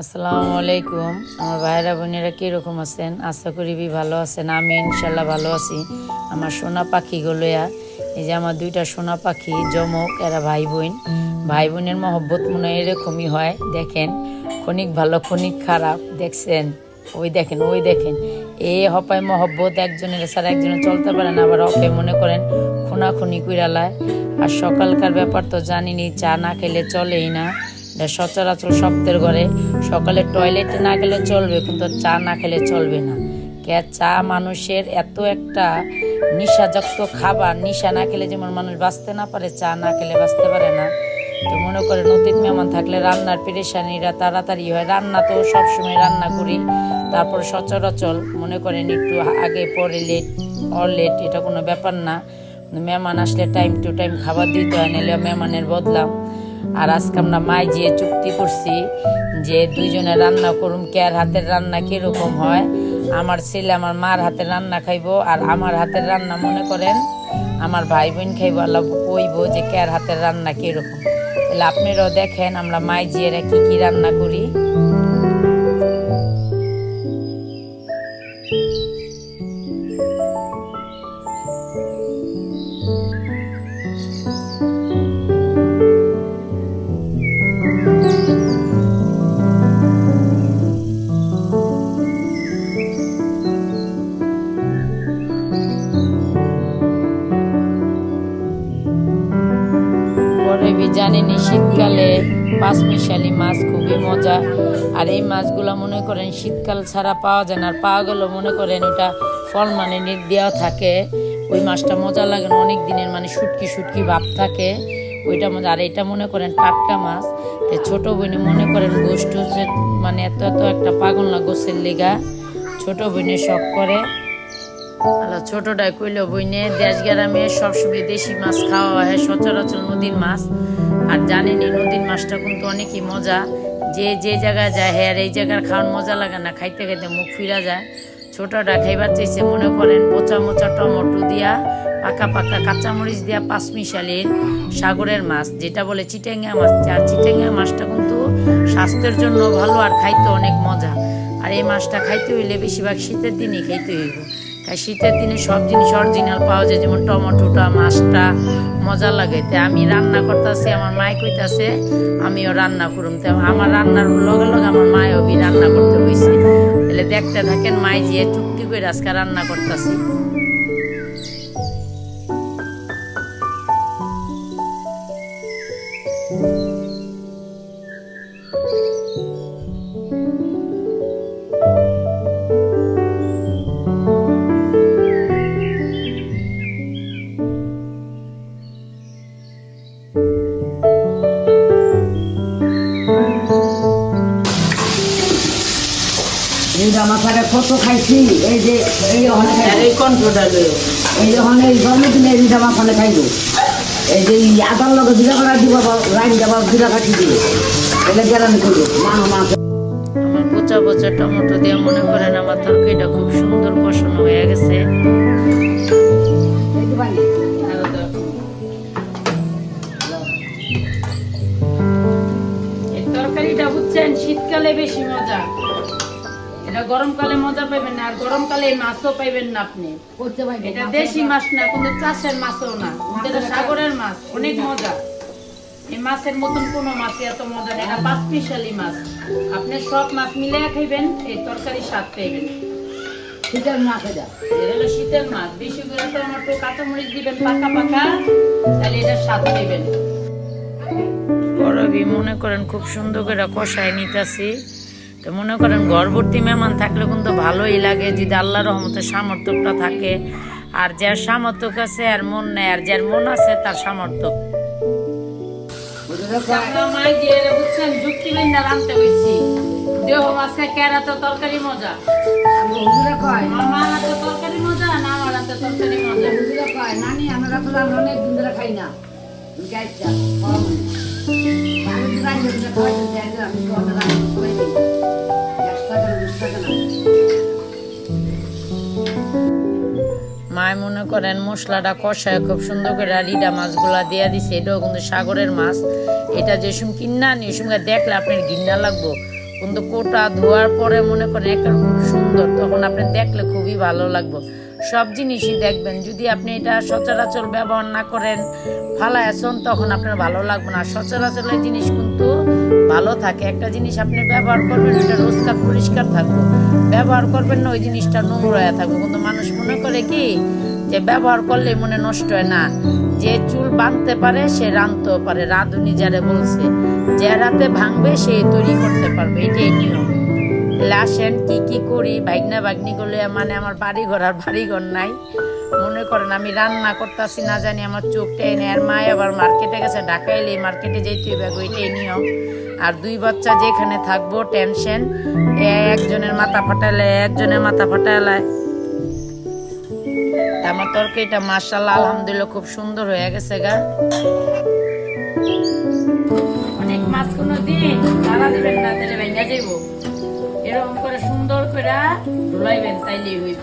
আসসালামু আলাইকুম। আমার ভাইরা বোনেরা কীরকম আছেন? আশা করি বি ভালো আছেন। আমি ইনশাল্লাহ ভালো আছি। আমার সোনা পাখি পাখিগুলোয়া এই যে আমার দুইটা সোনা পাখি জমক এরা ভাই বোন ভাই বোনের মহব্বত মনে হয় এরকমই হয়। দেখেন, ক্ষণিক ভালো, ক্ষণিক খারাপ। দেখছেন? ওই দেখেন ওই দেখেন। এ হপায় মহব্বত একজনের ছাড়া একজনের চলতে পারে না। আবার হপায় মনে করেন, খুনাখুনি কইরালায় আর সকালকার ব্যাপার তো জানিনি, চা না খেলে চলেই না। সচরাচর শব্দের ঘরে সকালে টয়লেটে না গেলে চলবে, কিন্তু চা না খেলে চলবে না। কে চা মানুষের এত একটা নিশাযুক্ত খাবার, নিশা না খেলে যেমন মানুষ বাঁচতে না পারে, চা না খেলে বাঁচতে পারে না। তো মনে করেন, অতীত মেহমান থাকলে রান্নার পেরেশানিরা তাড়াতাড়ি হয়। রান্না তো সবসময় রান্না করি। তারপর সচরাচর মনে করেন একটু আগে, পরে লেট অর লেট এটা কোনো ব্যাপার না। মেহমান আসলে টাইম টু টাইম খাবার দিতে হয়, নাহলে মেহমানের বদলাম। আর আজকে আমরা মাই যে চুক্তি করছি যে দুইজনে রান্না করুম কেয়ার হাতের রান্না কীরকম হয়, আমার ছেলে আমার মার হাতের রান্না খাইব আর আমার হাতের রান্না মনে করেন আমার ভাই বোন খাইব, আল্লাহ কইব যে কেয়ার হাতের রান্না কীরকম। তাহলে আপনারাও দেখেন আমরা মাই জিয়েরা কি কী রান্না করি। পাঁচমিশালি মাছ খুবই মজা। আর এই মাছগুলো মনে করেন শীতকাল ছাড়া পাওয়া যায় না। আর পাওয়া গেলেও মনে করেন ওটা ফল মানে নিট দেওয়া থাকে। ওই মাছটা মজা লাগে না অনেক দিনের মানে শুটকি শুটকি ভাব থাকে। ওইটা মজা। আর এটা মনে করেন টাটকা মাছ। তো ছোট বোনে মনে করেন গোষ্ঠ মানে এত এত একটা পাগল না গোসের লেগা। ছোট বোনে শখ করে। আলো ছোটটাই কইল বইনে দেশ গ্রামে সবসময় দেশি মাছ খাওয়া হয়, সচরাচর নদীর মাছ। আর জানেনি নদীর মাছটা কিন্তু অনেকই মজা। যে যে জায়গায় যায় হ্যাঁ এই জায়গার খাওয়ার মজা লাগে না, খাইতে খাইতে মুখ ফিরা যায়। ছোটটা খাইবার চাইছে মনে করেন, মোচা মোচা টমেটো দিয়া, পাকা পাকা কাঁচামরিচ দিয়া পাঁচমিশালির সাগরের মাছ, যেটা বলে চিটেঙ্গা মাছ। আর চিটেঙ্গা মাছটা কিন্তু স্বাস্থ্যের জন্য ভালো আর খাইতে অনেক মজা। আর এই মাছটা খাইতে হইলে বেশিরভাগ শীতের দিনই খাইতে হইব। তাই শীতের দিনে সব জিনিস অরিজিনাল পাওয়া যায়, যেমন টমেটোটা, মাছটা মজা লাগে। তাই আমি রান্না করতেছি, আমার মায় কইতাছে, আমিও রান্না করুম। তাই আমার রান্নার লগে লগে আমার মায়ও বি রান্না করতে হয়েছে তাহলে দেখতে থাকেন, মাই যে চুক্তি করে আজকে রান্না করতেছি। এই জামাখানে কত খাইছি? এই যে এই ওখানে এই ওখানে জন্মদিনে যে আদার লগে দুটা করা দিব লাইন যাবা দুটা কাটি দিব। এটা গ্যারান্টি করব। মা মা আমার পচা পচা টমেটো দিয়ে মনে করেন আমার তরকারিটা খুব সুন্দর কষানো হয়ে গেছে। তরকারিটা বুঝছেন শীতকালে বেশি মজা। এটা গরমকালে মজা পাইবেন না আর গরমকালে এই মাছও পাইবেন না আপনি। এটা দেশি মাছ। না কিন্তু চাষের মাছও না। এটা সাগরের মাছ অনেক মজা। এই মাছের মতন কোনো মাছ এত মজা না এটা পাঁচ মাছ। আপনি সব মাছ মিলে খাইবেন এই তরকারি স্বাদ পাইবেন। শীতের এটা। হলো শীতের মাছ বেশি করে টমেটো কাঁচামরিচ দিবেন পাকা পাকা তাহলে এটা স্বাদ পাইবেন। করবি মনে করেন খুব সুন্দর করে কষায় নিতেছি। তো মনে করেন ঘরভর্তি মেহমান থাকলে কিন্তু ভালোই লাগে, যদি আল্লাহ রহমতের সামর্থ্যটা থাকে। আর যার সামর্থ্য আছে আর মন নেই, আর যার মন আছে তার সামর্থ্য। তরকারি মজা? মজা না তরকারি অনেক খাই করেন, মশলাটা কষায় খুব সুন্দর করে রিডা মাছগুলা দিয়ে দিছে। এটাও কিন্তু সাগরের মাছ। এটা যে সুম কিনা নি সুমকে দেখলে আপনার ঘিন্না লাগবো। কিন্তু কোটা ধোয়ার পরে মনে করেন একটা খুব সুন্দর, তখন আপনি দেখলে খুবই ভালো লাগবো। সব জিনিসই দেখবেন। যদি আপনি এটা সচরাচর ব্যবহার না করেন, ফালায় আসুন, তখন আপনার ভালো লাগবে না। সচরাচরের জিনিস কিন্তু ভালো থাকে। একটা জিনিস আপনি ব্যবহার করবেন এটা রোজকার পরিষ্কার থাকবে। ব্যবহার করবেন না, ওই জিনিসটা নোংরা থাকবে। কিন্তু মানুষ মনে করে কি, যে ব্যবহার করলে মনে নষ্ট হয় না। যে চুল বাঁধতে পারে, সে রাঁধতেও পারে। রাঁধুনি যারে বলছে, যে রাতে ভাঙবে, সে তৈরি করতে পারবে। এটাই নিয়ম। আসেন কি কি করি ভাগনা ভাগ্নি করলে মানে আমার বাড়ি ঘর আর বাড়ি ঘর নাই। মনে করেন, আমি রান্না করতেছি না জানি, আমার চোখ টেনে। আর মা আবার মার্কেটে গেছে, ঢাকা এলে মার্কেটে যেতে হবে ওইটাই নিয়ম। আর দুই বাচ্চা যেখানে থাকব, টেনশন একজনের মাথা ফাটালে একজনের মাথা ফাটালে তা আমার তরকারিটা মার্শাল্লাহ আলহামদুলিল্লাহ, খুব সুন্দর হয়ে গেছে, গা। অনেক মাছ কোনো দিন তারা না যাইব। এরকম করে সুন্দর করে ধুলাইবেন তাইলেই হইব।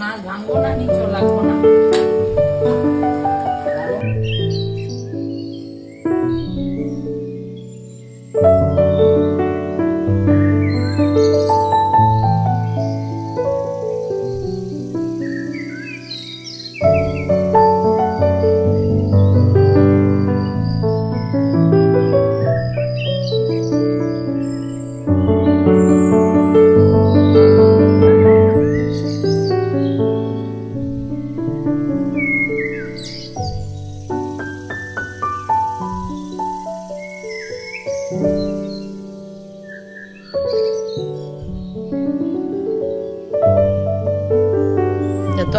মাছ ভাঙবো না নিচে লাগবো না।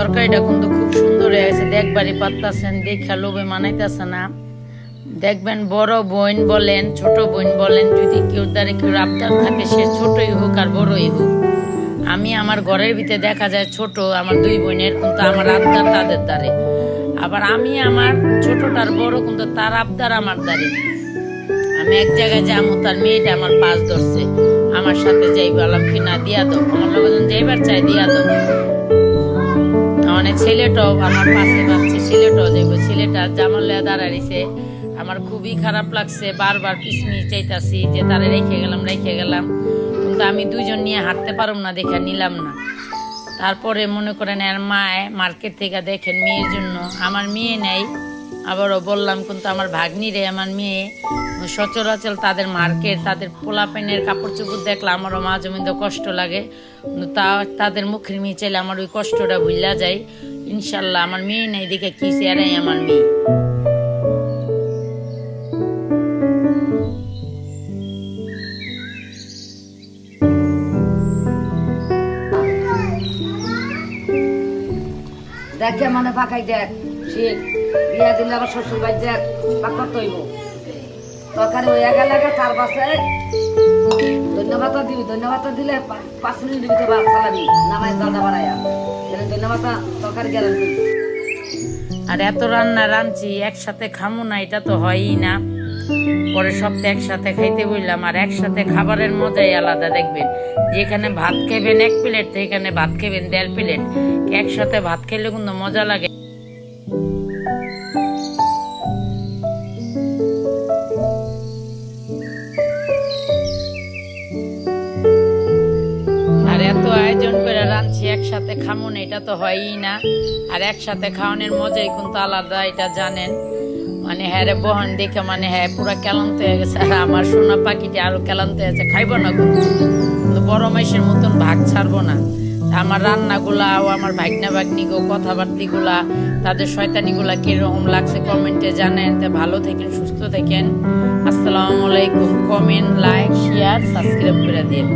তরকারিটা কিন্তু খুব সুন্দর হয়ে গেছে। দেখবারই পারতাছেন দেখা লোভে মানাইতেছে না। দেখবেন বড় বোন বলেন, ছোট বোন বলেন, যদি কেউ দ্বারে কেউ আবদার থাকে, সে ছোটই হোক আর বড়ই হোক। আমি আমার ঘরের ভিতরে দেখা যায় ছোট, আমার দুই বোনের, কিন্তু আমার আবদার তাদের দ্বারে। আবার আমি আমার ছোটটার বড়, কিন্তু তার আবদার আমার দ্বারে। আমি এক জায়গায় যাব তার মেয়েটা আমার পাশ ধরছে। আমার সাথে যাইব আলাম কি না দিয়া দাও। আমার লোকজন যাইবার চাই দিয়া দাও। ছেলেটাও আমার পাশে ভাবছে ছেলেটাও যাইব ছেলেটা জামাল দাঁড়াইছে আমার খুবই খারাপ লাগছে, বারবার পিসমি চাইতাছি যে তারা রেখে গেলাম রেখে গেলাম। কিন্তু আমি দুজন নিয়ে হাঁটতে পারব না, দেখে নিলাম না। তারপরে মনে করেন এর মায় মার্কেট থেকে দেখেন মেয়ের জন্য। আমার মেয়ে নেই আবারও বললাম, কিন্তু আমার ভাগ্নিরে আমার মেয়ে, সচরাচর তাদের মার্কেট, তাদের পোলাপেনের কাপড় চোপড় দেখলে আমারও মাঝে মধ্যে কষ্ট লাগে। তা, তাদের মুখের মেয়ে চাইলে আমার ওই কষ্টটা ভুলা যায়। ইনশাল্লাহ আমার মেয়ে নেই দেখে কি চেয়ারাই আমার মেয়ে। দেখে মানে পাকাই দেখ বিয়া দিলে আবার শ্বশুর বাড়ি দেখ পাকর তৈব তরকারি হয়ে গেলে তার পাশে ধন্যবাদ দিবি ধন্যবাদ দিলে পাঁচ মিনিট ভিতরে ভাত চালাবি নামাই জালটা বাড়াইয়া। তাহলে ধন্যবাদ তরকারি গেলেন আর এত রান্না রাঁধছি, একসাথে খামো না, এটা তো হয়ই না। পরে সপ্তাহে একসাথে খাইতে বললাম, আর একসাথে খাবারের মজাই আলাদা, দেখবেন। যেখানে ভাত খাবেন এক প্লেট, সেখানে ভাত খাবেন দেড় প্লেট। একসাথে ভাত খেলে কিন্তু মজা লাগে। একসাথে খামো না এটা তো হয়ই না। আর একসাথে খাওয়ানোর মজাই কিন্তু আলাদা, এটা জানেন। মানে হ্যাঁ রে বহন দেখে মানে হ্যাঁ পুরা ক্লান্ত হয়ে গেছে। আর আমার সোনা পাখিটি আরও ক্লান্ত হয়েছে খাইবো না কিন্তু বড় মাইসের মতন ভাগ ছাড়বো না। আমার রান্নাগুলা ও আমার ভাগনা ভাগ্নি গো, কথাবার্তিগুলা, তাদের শয়তানিগুলা কীরকম লাগছে কমেন্টে জানেন। তা ভালো থাকেন, সুস্থ থাকেন। আসসালামু আলাইকুম। কমেন্ট, লাইক, শেয়ার, সাবস্ক্রাইব করে দিন।